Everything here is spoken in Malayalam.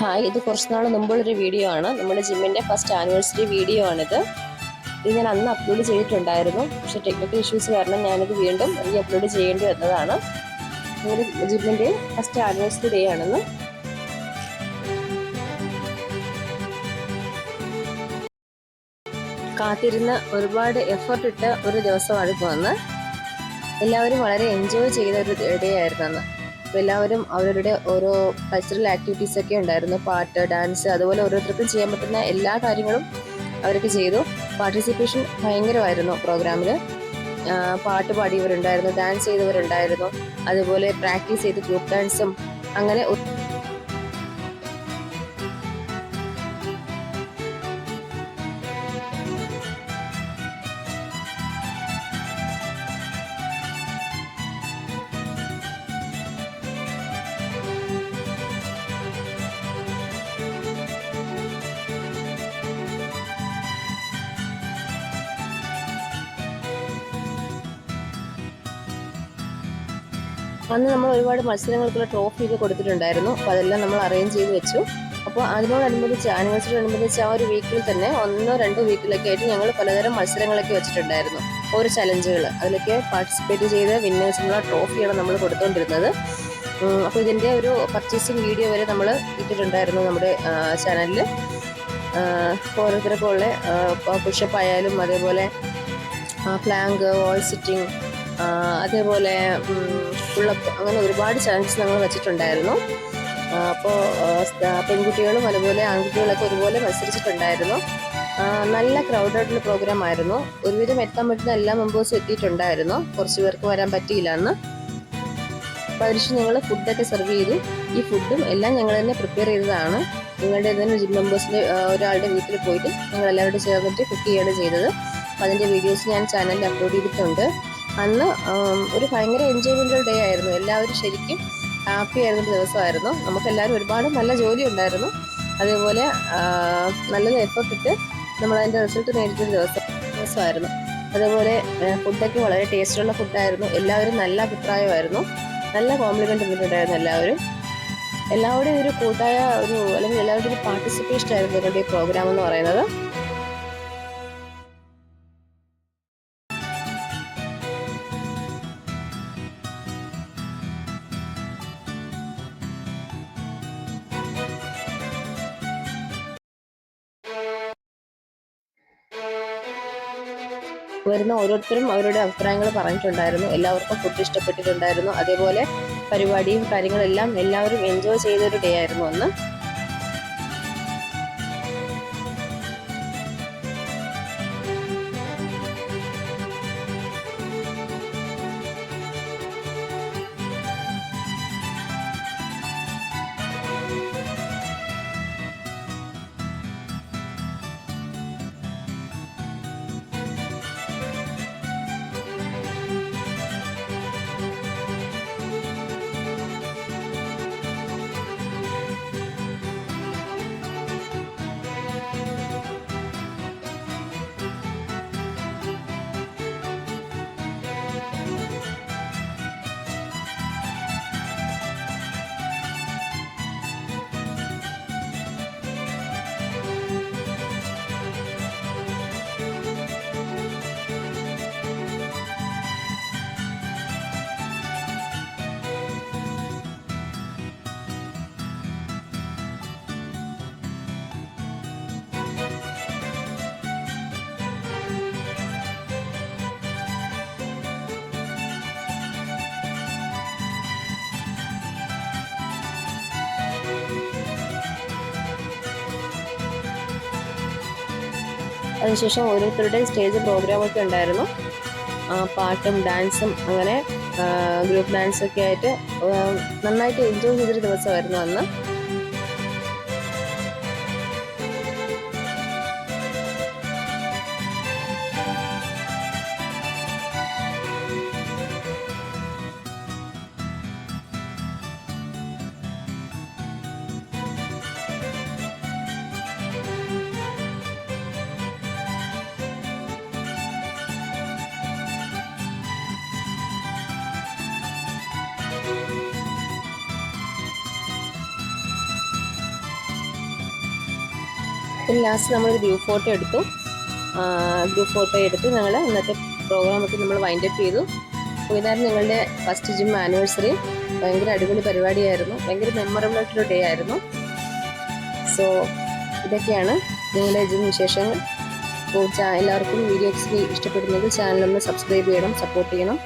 ഹായ് ഇത് കുറച്ച് നാൾ മുമ്പുള്ളൊരു വീഡിയോ ആണ്. നമ്മുടെ ജിമ്മിന്റെ ഫസ്റ്റ് ആനിവേഴ്സറി വീഡിയോ ആണിത്. ഇത് ഞാൻ അന്ന് അപ്ലോഡ് ചെയ്തിട്ടുണ്ടായിരുന്നു. പക്ഷേ ടെക്നിക്കൽ ഇഷ്യൂസ് കാരണം ഞാനിത് വീണ്ടും ഈ അപ്ലോഡ് ചെയ്യേണ്ടി വന്നതാണ്. നമ്മുടെ ജിമ്മിന്റെ ഫസ്റ്റ് ആനിവേഴ്സറി ഡേ ആണെന്ന്. കാത്തിരുന്ന് ഒരുപാട് എഫർട്ട് ഇട്ട ഒരു ദിവസമായിരുന്നു അന്ന്. എല്ലാവരും വളരെ എൻജോയ് ചെയ്ത ഒരു ഡേ ആയിരുന്നു അന്ന്. അപ്പോൾ എല്ലാവരും അവരവരുടെ ഓരോ കൾച്ചറൽ ആക്ടിവിറ്റീസ് ഒക്കെ ഉണ്ടായിരുന്നു. പാട്ട് ഡാൻസ് അതുപോലെ ഓരോരുത്തർക്കും ചെയ്യാൻ പറ്റുന്ന എല്ലാ കാര്യങ്ങളും അവർക്ക് ചെയ്തു. പാർട്ടിസിപ്പേഷൻ ഭയങ്കരമായിരുന്നു പ്രോഗ്രാമിൽ പാട്ട് പാടിയവരുണ്ടായിരുന്നു ഡാൻസ് ചെയ്തവരുണ്ടായിരുന്നു. അതുപോലെ പ്രാക്ടീസ് ചെയ്ത് ഗ്രൂപ്പ് ഡാൻസും അങ്ങനെ അന്ന് നമ്മൾ ഒരുപാട് മത്സരങ്ങൾക്കുള്ള ട്രോഫി ഒക്കെ കൊടുത്തിട്ടുണ്ടായിരുന്നു. അപ്പോൾ അതെല്ലാം നമ്മൾ അറേഞ്ച് ചെയ്ത് വെച്ചു. അപ്പോൾ അതിനോടനുബന്ധിച്ച് ആനിവേഴ്സറി അനുബന്ധിച്ച് ആ ഒരു വീക്കിൽ തന്നെ ഒന്നോ രണ്ടോ വീക്കിലൊക്കെ ആയിട്ട് ഞങ്ങൾ പലതരം മത്സരങ്ങളൊക്കെ വെച്ചിട്ടുണ്ടായിരുന്നു. ഓരോ ചലഞ്ചുകൾ അതിലൊക്കെ പാർട്ടിസിപ്പേറ്റ് ചെയ്ത് വിന്നേഴ്സിനുള്ള ട്രോഫിയാണ് നമ്മൾ കൊടുത്തുകൊണ്ടിരുന്നത് അപ്പോൾ ഇതിന്റെ ഒരു പർച്ചേസിങ് വീഡിയോ വരെ നമ്മൾ ഇട്ടിട്ടുണ്ടായിരുന്നു നമ്മുടെ ചാനലിൽ ഓരോരുത്തർക്കും ഉള്ള പുഷപ്പ് ആയാലും അതേപോലെ പ്ലാങ്ക് വാൾ സിറ്റിംഗ് അതേപോലെ ഉള്ളപ്പോൾ അങ്ങനെ ഒരുപാട് ചലഞ്ചസ് ഞങ്ങൾ വെച്ചിട്ടുണ്ടായിരുന്നു. അപ്പോൾ പെൺകുട്ടികളും അതുപോലെ ആൺകുട്ടികളൊക്കെ ഒരുപോലെ മത്സരിച്ചിട്ടുണ്ടായിരുന്നു. നല്ല ക്രൗഡായിട്ടുള്ള പ്രോഗ്രാം ആയിരുന്നു. ഒരുവിധം എത്താൻ പറ്റുന്ന എല്ലാ മെമ്പേഴ്സും എത്തിയിട്ടുണ്ടായിരുന്നു. കുറച്ച് പേർക്ക് വരാൻ പറ്റിയില്ല അന്ന് അപ്പോൾ ഞങ്ങൾ ഫുഡൊക്കെ സെർവ് ചെയ്തു. ഈ ഫുഡും എല്ലാം ഞങ്ങൾ തന്നെ പ്രിപ്പയർ ചെയ്തതാണ്. നിങ്ങളുടെ തന്നെ ജിം മെമ്പേഴ്സിന്റെ ഒരാളുടെ വീട്ടിൽ പോയിട്ട് ഞങ്ങൾ എല്ലാവരോടും ചേർന്നിട്ട് കുക്ക് ചെയ്യുകയാണ് ചെയ്തത്. അതിന്റെ വീഡിയോസ് ഞാൻ ചാനലിൽ അപ്ലോഡ് ചെയ്തിട്ടുണ്ട്. അന്ന് ഒരു ഭയങ്കര എൻജോയ്മെന്റൽ ഡേ ആയിരുന്നു. എല്ലാവരും ശരിക്കും ഹാപ്പി ആയിരുന്ന ദിവസമായിരുന്നു. നമുക്കെല്ലാവരും ഒരുപാട് നല്ല ജോലി ഉണ്ടായിരുന്നു. അതേപോലെ നല്ലൊരു എഫർട്ട് ഇട്ട് നമ്മൾ അതിന്റെ റിസൾട്ട് നേടിയിട്ടൊരു ദിവസം ദിവസമായിരുന്നു. അതേപോലെ ഫുഡൊക്കെ വളരെ ടേസ്റ്റുള്ള ഫുഡായിരുന്നു എല്ലാവരും നല്ല അഭിപ്രായമായിരുന്നു. നല്ല കോംപ്ലിമെന്റ് തന്നിട്ടുണ്ടായിരുന്നു എല്ലാവരും. എല്ലാവരുടെയും ഒരു കൂട്ടായ ഒരു അല്ലെങ്കിൽ എല്ലാവരുടെയും ഒരു പാർട്ടിസിപ്പേഷൻ ആയിരുന്നു ഇവരുടെ ഈ പ്രോഗ്രാം എന്ന് പറയുന്നത്. വരുന്ന ഓരോരുത്തരും അവരുടെ അഭിപ്രായങ്ങൾ പറഞ്ഞിട്ടുണ്ടായിരുന്നു. എല്ലാവർക്കും ഫുഡ് ഇഷ്ടപ്പെട്ടിട്ടുണ്ടായിരുന്നു. അതേപോലെ പരിപാടിയും കാര്യങ്ങളെല്ലാം എല്ലാവരും എൻജോയ് ചെയ്തൊരു ഡേ ആയിരുന്നു അന്ന്. അതിനുശേഷം ഓരോരുത്തരുടെയും സ്റ്റേജ് പ്രോഗ്രാമൊക്കെ ഉണ്ടായിരുന്നു. പാട്ടും ഡാൻസും അങ്ങനെ ഗ്രൂപ്പ് ഡാൻസൊക്കെ ആയിട്ട് നന്നായിട്ട് എൻജോയ് ചെയ്തൊരു ദിവസമായിരുന്നു അന്ന്. പിന്നെ ലാസ്റ്റ് നമ്മളൊരു ഗ്രൂപ്പ് ഫോട്ടോ എടുത്തു. ഗ്രൂപ്പ് ഫോട്ടോ എടുത്ത് ഞങ്ങൾ ഇന്നത്തെ പ്രോഗ്രാമൊക്കെ നമ്മൾ വൈൻഡ് അപ്പ് ചെയ്തു. അപ്പോൾ ഇതായിരുന്നു ഞങ്ങളുടെ ഫസ്റ്റ് ജിം ആനിവേഴ്സറി ഭയങ്കര അടിപൊളി പരിപാടിയായിരുന്നു. ഭയങ്കര മെമ്മറബിൾ ആയിട്ടൊരു ഡേ ആയിരുന്നു. സോ ഇതൊക്കെയാണ് ഞങ്ങളുടെ ജിം വിശേഷങ്ങൾ. അപ്പോൾ എല്ലാവർക്കും വീഡിയോസ് ഇഷ്ടപ്പെടുന്നെങ്കിൽ ചാനലൊന്ന് സബ്സ്ക്രൈബ് ചെയ്യണം സപ്പോർട്ട് ചെയ്യണം.